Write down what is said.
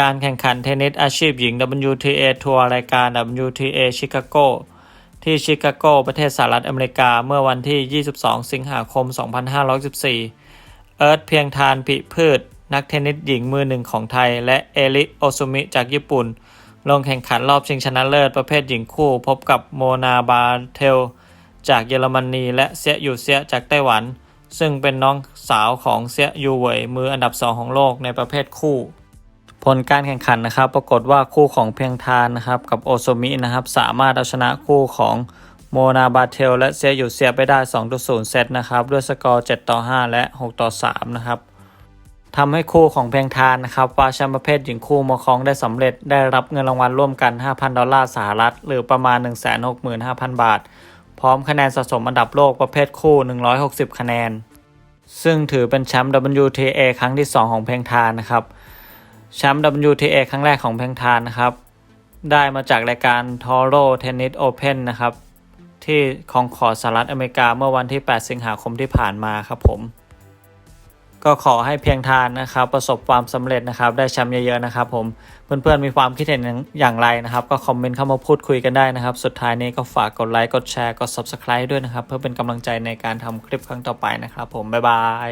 การแข่งขันเทนนิสอาชีพหญิง WTA ทัวร์รายการ WTA ชิคาโกที่ชิคาโกประเทศสหรัฐอเมริกาเมื่อวันที่ 22 สิงหาคม 2514 เอิร์ธเพียงทานผิพืช นักเทนนิสหญิงมือหนึ่งของไทย และเอริโอซุมิจากญี่ปุ่น ลงแข่งขันรอบชิงชนะเลิศประเภทหญิงคู่ พบกับโมนาบาเทล จากเยอรมนี และเซียยูเซียจากไต้หวัน ซึ่งเป็นน้องสาวของเซียยูเหวยมืออันดับ2ของโลกในประเภทคู่ ผลการแข่งขันนะครับ ปรากฏว่าคู่ของเพียงทานนะครับกับโอโซมินะครับ สามารถเอาชนะคู่ของโมนาบาเทลและเซียยูเซียไปได้2ต่อ0เซตนะครับด้วยสกอร์7ต่อ5 และ 6 ต่อ 3 นะครับทำให้คู่ของเพียงทานนะครับว้าแชมป์ประเภทหญิงคู่มาครองได้สำเร็จได้รับเงินรางวัลร่วมกัน 5,000 ดอลลาร์สหรัฐ หรือประมาณ 165,000 บาท พร้อมคะแนนสะสมอันดับโลกประเภทคู่ 160 คะแนน ซึ่งถือเป็นแชมป์ WTA ครั้งที่ 2 ของเพียงทานนะครับ แชมป์ WTA ครั้งแรกของเพียงทานนะครับ ได้มาจากรายการ Toro Tennis Open นะครับ ที่คองคอร์สหรัฐอเมริกาเมื่อวันที่ 8 สิงหาคมที่ผ่านมาครับผม ก็ขอให้เพียงทานนะครับ ประสบความสำเร็จนะครับ ได้แชมป์เยอะๆนะครับผม เพื่อนๆมีความคิดเห็นอย่างไรนะครับ ก็คอมเมนต์เข้ามาพูดคุยกันได้นะครับ สุดท้ายนี้ก็ฝากกดไลค์กดแชร์กด Subscribe ด้วยนะครับ เพื่อเป็นกำลังใจในการทำคลิปครั้งต่อไปนะครับ ผมบ๊ายบาย